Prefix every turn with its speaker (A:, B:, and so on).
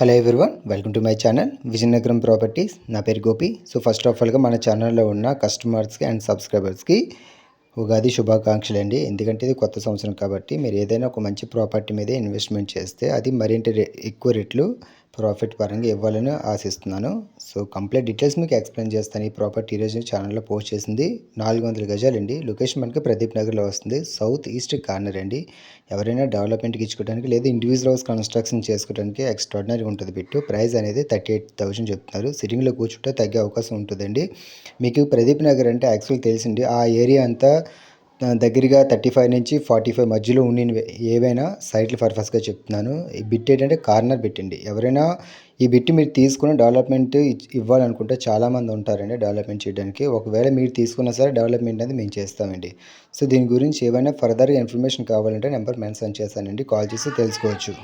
A: Hello everyone welcome to my channel Vizianagaram properties నా పేరు Gopi. So first of ఆల్గా మన ఛానల్లో ఉన్న కస్టమర్స్కి అండ్ సబ్స్క్రైబర్స్కి ఉగాది శుభాకాంక్షలు అండి ఎందుకంటే ఇది కొత్త సంవత్సరం కాబట్టి మీరు ఏదైనా ఒక మంచి ప్రాపర్టీ మీద ఇన్వెస్ట్మెంట్ చేస్తే అది మరింత రే- ఎక్కువ రేట్లు ప్రాఫిట్ పరంగా ఇవ్వాలని ఆశిస్తున్నాను. సో కంప్లీట్ డీటెయిల్స్ మీకు ఎక్స్ప్లెయిన్ చేస్తాను. ఈ ప్రాపర్టీ ఈరోజు ఛానల్లో పోస్ట్ చేసింది. నాలుగు వందల గజాలండి. లొకేషన్ మనకి ప్రదీప్ నగర్లో వస్తుంది. సౌత్ ఈస్ట్ కార్నర్ అండి. ఎవరైనా డెవలప్మెంట్కి ఇచ్చుకోవడానికి లేదా ఇండివిజువల్ హౌస్ కన్స్ట్రక్షన్ చేసుకోవడానికి ఎక్స్ట్రాడినరీ ఉంటుంది బిట్టు. ప్రైస్ అనేది థర్టీ ఎయిట్ థౌసండ్ చెప్తున్నారు సిట్టింగ్లో కూర్చుంటే తగ్గే అవకాశం ఉంటుందండి. మీకు ప్రదీప్ నగర్ అంటే యాక్చువల్ తెలిసింది. ఆ ఏరియా అంతా దగ్గరగా థర్టీ ఫైవ్ నుంచి ఫార్టీ ఫైవ్ మధ్యలో ఉండినవి ఏవైనా సైట్లు పర్పస్గా చెప్తున్నాను. ఈ బిట్ ఏంటంటే కార్నర్ బిట్ అండి. ఎవరైనా ఈ బిట్ మీరు తీసుకుని డెవలప్మెంట్ ఇవ్వాలనుకుంటే చాలామంది ఉంటారండి డెవలప్మెంట్ చేయడానికి. ఒకవేళ మీరు తీసుకున్నా సరే డెవలప్మెంట్ అనేది మేము చేస్తామండి. సో దీని గురించి ఏమైనా ఫర్దర్గా ఇన్ఫర్మేషన్ కావాలంటే నెంబర్ మెన్షన్ చేశానండి. కాల్ చేసి తెలుసుకోవచ్చు.